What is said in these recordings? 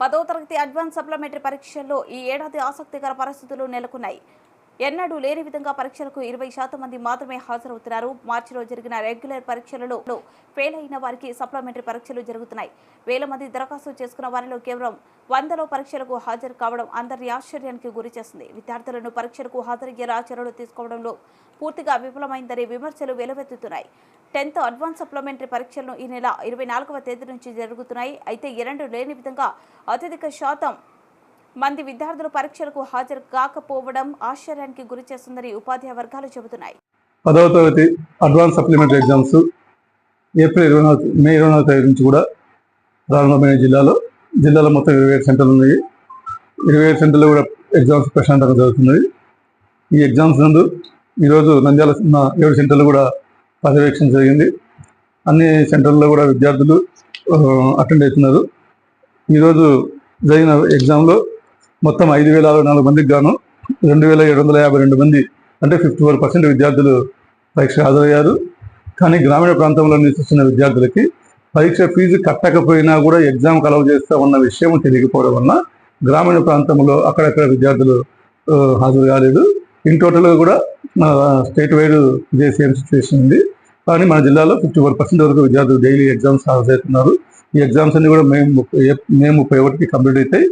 పదో తరగతి advance supplementary పరీక్షల్లో ఈ ఏడాది ఆసక్తికర పరిస్థితులు నెలకొన్నాయి. ఎన్నడూ లేని విధంగా పరీక్షలకు ఇరవై శాతం మంది మాత్రమే హాజరవుతున్నారు. మార్చిలో జరిగిన రెగ్యులర్ పరీక్షలలో ఫెయిల్ అయిన వారికి సప్లిమెంటరీ పరీక్షలు జరుగుతున్నాయి. వేల మంది దరఖాస్తు చేసుకున్న వారిలో కేవలం వందలో పరీక్షలకు హాజరు కావడం అందరి ఆశ్చర్యానికి గురి చేస్తుంది. విద్యార్థులను పరీక్షలకు హాజరయ్యేలా చర్యలు తీసుకోవడంలో పూర్తిగా విఫలమైందని విమర్శలు వెలువెత్తుతున్నాయి. టెన్త్ అడ్వాన్స్ సప్లిమెంటరీ పరీక్షలను ఈ నెల ఇరవై నాలుగవ తేదీ నుంచి జరుగుతున్నాయి. అయితే ఎరండు లేని విధంగా అత్యధిక శాతం మంది విద్యార్థులు పరీక్షలకు హాజరు కాకపోవడం ఆశ్చర్యానికి గురి చేస్తుందని ఉపాధ్యాయ వర్గాలు చెబుతున్నాయి. పదవ తరగతి అడ్వాన్స్ సప్లిమెంటరీ ఎగ్జామ్స్ ఏప్రిల్ ఇరవై నాలుగు మే ఇరవై నాలుగు తేదీ నుంచి కూడా ప్రారంభమైన జిల్లాలో జిల్లాలో మొత్తం ఇరవై ఏడు సెంటర్లు ఉన్నాయి. ఇరవై ఏడు సెంటర్లు కూడా ఎగ్జామ్స్ ప్రశాంతంగా జరుగుతున్నాయి ఈ ఎగ్జామ్స్ నందు ఈరోజు నంద్యాల ఉన్న ఏడు సెంటర్లు కూడా పర్యవేక్షణ జరిగింది. అన్ని సెంటర్లలో కూడా విద్యార్థులు అటెండ్ అవుతున్నారు. ఈరోజు జరిగిన ఎగ్జామ్లో మొత్తం ఐదు వేల అరవై నాలుగు మందికి గాను రెండు వేల ఏడు వందల యాభై రెండు మంది అంటే ఫిఫ్టీ ఫోర్ పర్సెంట్ విద్యార్థులు పరీక్ష హాజరయ్యారు. కానీ గ్రామీణ ప్రాంతంలో నివసిస్తున్న విద్యార్థులకి పరీక్ష ఫీజు కట్టకపోయినా కూడా ఎగ్జామ్ కలవ చేస్తా ఉన్న విషయం తెలియకపోవడం వల్ల గ్రామీణ ప్రాంతంలో అక్కడక్కడ విద్యార్థులు హాజరు కాలేదు. ఇన్ టోటల్గా కూడా స్టేట్ వైడ్ ఇదే సేమ్ సిచ్యువేషన్ ఉంది. కానీ మన జిల్లాలో ఫిఫ్టీ ఫోర్ పర్సెంట్ వరకు విద్యార్థులు డైలీ ఎగ్జామ్స్ హాజరవుతున్నారు. ఈ ఎగ్జామ్స్ అన్ని కూడా మే ముప్పై మే ముప్పై ఒకటికి కంప్లీట్ అవుతాయి.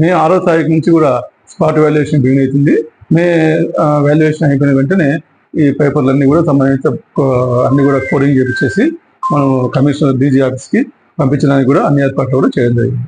మే ఆరో తారీఖు నుంచి కూడా స్పాట్ వాల్యుయేషన్ బిగిన్ అవుతుంది. మే వాల్యుయేషన్ అయిపోయిన వెంటనే ఈ పేపర్లన్నీ కూడా సంబంధించిన అన్ని కూడా కోడింగ్ చేపించేసి మనం కమిషనర్ డీజీ ఆఫీస్కి పంపించడానికి కూడా అన్ని ఏర్పాట్లు కూడా చేయడం జరిగింది.